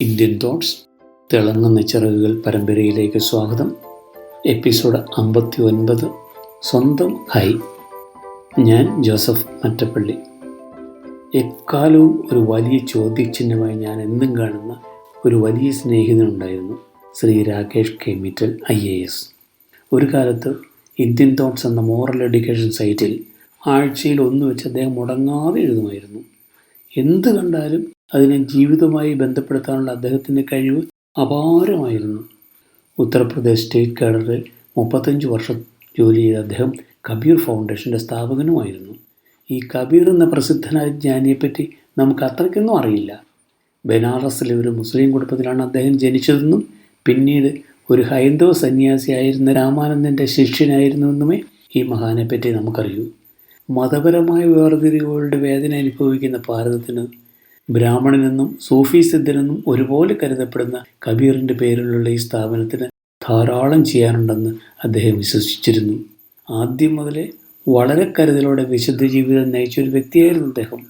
Indian thoughts തിളങ്ങുന്ന ചിറകുകൾ പരമ്പരയിലേക്ക് സ്വാഗതം. എപ്പിസോഡ് അമ്പത്തി ഒൻപത് സ്വന്തം ഹൈ. ഞാൻ ജോസഫ് മറ്റപ്പള്ളി. എക്കാലവും ഒരു വലിയ ചോദ്യചിഹ്നമായി ഞാൻ എന്നും കാണുന്ന ഒരു വലിയ സ്നേഹിതനുണ്ടായിരുന്നു Shri Rakesh K. Mittal I A S. ഒരു കാലത്ത് ഇന്ത്യൻ തോട്ട്സ് എന്ന മോറൽ എഡ്യൂക്കേഷൻ സൈറ്റിൽ ആഴ്ചയിൽ ഒന്ന് വെച്ച് അദ്ദേഹം മുടങ്ങാതെ എഴുതുമായിരുന്നു. എന്ത് കണ്ടാലും അതിനെ ജീവിതവുമായി ബന്ധപ്പെടുത്താനുള്ള അദ്ദേഹത്തിന്റെ കഴിവ് അപാരമായിരുന്നു. ഉത്തർപ്രദേശ് സ്റ്റേറ്റ് കേഡറിൽ മുപ്പത്തഞ്ച് വർഷം ജോലി ചെയ്ത അദ്ദേഹം കബീർ ഫൗണ്ടേഷന്റെ സ്ഥാപകനുമായിരുന്നു. ഈ കബീർ എന്ന പ്രസിദ്ധനായ ജ്ഞാനിയെപ്പറ്റി നമുക്ക് അത്രയ്ക്കൊന്നും അറിയില്ല. ബനാറസിലെ ഒരു മുസ്ലിം കുടുംബത്തിലാണ് അദ്ദേഹം ജനിച്ചതെന്നും പിന്നീട് ഒരു ഹൈന്ദവ സന്യാസിയായിരുന്ന രാമാനന്ദന്റെ ശിഷ്യനായിരുന്നുവെന്നുമേ ഈ മഹാനെപ്പറ്റി നമുക്കറിയൂ. മതപരമായ വേർതിരിവുകളുടെ വേദന അനുഭവിക്കുന്ന ഭാരതത്തിന് ബ്രാഹ്മണനെന്നും സൂഫി സിദ്ധനെന്നും ഒരുപോലെ കരുതപ്പെടുന്ന കബീറിന്റെ പേരിലുള്ള ഈ സ്ഥാപനത്തിന് ധാരാളം ചെയ്യാനുണ്ടെന്ന് അദ്ദേഹം വിശ്വസിച്ചിരുന്നു. ആദ്യം മുതലേ വളരെ കരുതലോടെ വിശുദ്ധ ജീവിതം നയിച്ച ഒരു വ്യക്തിയായിരുന്നു അദ്ദേഹം.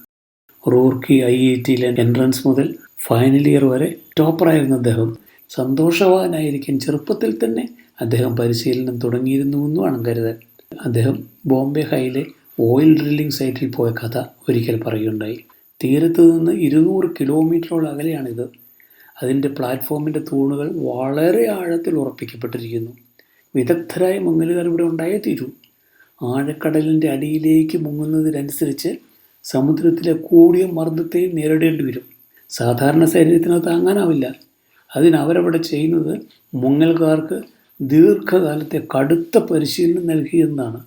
റൂർക്കി ഐ ഐ ടിയിലെ എൻട്രൻസ് മുതൽ ഫൈനൽ ഇയർ വരെ ടോപ്പറായിരുന്നു അദ്ദേഹം. സന്തോഷവാനായിരിക്കാൻ ചെറുപ്പത്തിൽ തന്നെ അദ്ദേഹം പരിശീലനം തുടങ്ങിയിരുന്നുവെന്ന് കരുതൽ. അദ്ദേഹം ബോംബെ ഹൈയിലെ ഓയിൽ ഡ്രില്ലിംഗ് സൈറ്റിൽ പോയ കഥ ഒരിക്കൽ പറയുകയുണ്ടായി. തീരത്ത് നിന്ന് ഇരുന്നൂറ് കിലോമീറ്ററോളം അകലെയാണിത്. അതിന്റെ പ്ലാറ്റ്ഫോമിന്റെ തൂണുകൾ വളരെ ആഴത്തിൽ ഉറപ്പിക്കപ്പെട്ടിരിക്കുന്നു. വിദഗ്ധരായ മുങ്ങലുകാർ ഇവിടെ ഉണ്ടായേ തീരൂ. ആഴക്കടലിന്റെ അടിയിലേക്ക് മുങ്ങുന്നതിനനുസരിച്ച് സമുദ്രത്തിലെ കൂടിയ മർദ്ദത്തെയും നേരിടേണ്ടി വരും. സാധാരണ ശരീരത്തിന് താങ്ങാനാവില്ല. അതിനവരവിടെ ചെയ്യുന്നത് മുങ്ങൽക്കാർക്ക് ദീർഘകാലത്തെ കടുത്ത പരിശീലനം നൽകിയെന്നാണ്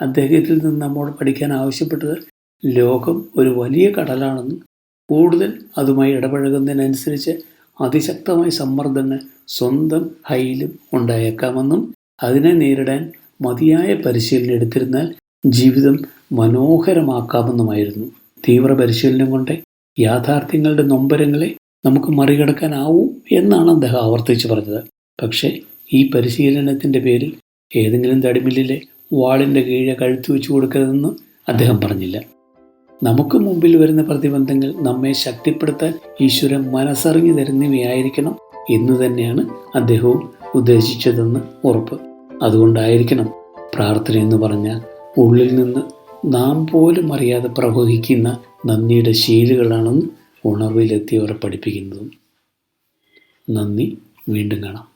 അദ്ദേഹത്തിൽ നിന്ന് നമ്മോട് പഠിക്കാൻ ആവശ്യപ്പെട്ടത് ലോകം ഒരു വലിയ കടലാണെന്നും കൂടുതൽ അതുമായി ഇടപഴകുന്നതിനനുസരിച്ച് അതിശക്തമായ സമ്മർദ്ദങ്ങൾ സ്വന്തം ഹൈയിലും ഉണ്ടായേക്കാമെന്നും അതിനെ നേരിടാൻ മതിയായ പരിശീലനം എടുത്തിരുന്നാൽ ജീവിതം മനോഹരമാക്കാമെന്നുമായിരുന്നു. തീവ്ര പരിശീലനം കൊണ്ട് യാഥാർത്ഥ്യങ്ങളുടെ നൊമ്പരങ്ങളെ നമുക്ക് മറികടക്കാനാവൂ എന്നാണ് അദ്ദേഹം ആവർത്തിച്ചു പറഞ്ഞത്. പക്ഷേ ഈ പരിശീലനത്തിന്റെ പേരിൽ ഏതെങ്കിലും തടിമില്ലിലെ വാളിന്റെ കീഴെ കഴുത്തു വെച്ചു കൊടുക്കരുതെന്ന് അദ്ദേഹം പറഞ്ഞില്ല. നമുക്ക് മുമ്പിൽ വരുന്ന പ്രതിബന്ധങ്ങൾ നമ്മെ ശക്തിപ്പെടുത്താൻ ഈശ്വരൻ മനസ്സറിഞ്ഞു തരുന്നവയായിരിക്കണം എന്ന് തന്നെയാണ് അദ്ദേഹവും ഉദ്ദേശിച്ചതെന്ന് ഉറപ്പ്. അതുകൊണ്ടായിരിക്കണം പ്രാർത്ഥന എന്ന് പറഞ്ഞാൽ ഉള്ളിൽ നിന്ന് നാം പോലും അറിയാതെ പ്രവഹിക്കുന്ന നന്ദിയുടെ ശീലുകളാണെന്ന് ഉണർവിലെത്തിയവരെ പഠിപ്പിക്കുന്നതും. നന്ദി. വീണ്ടും കാണാം.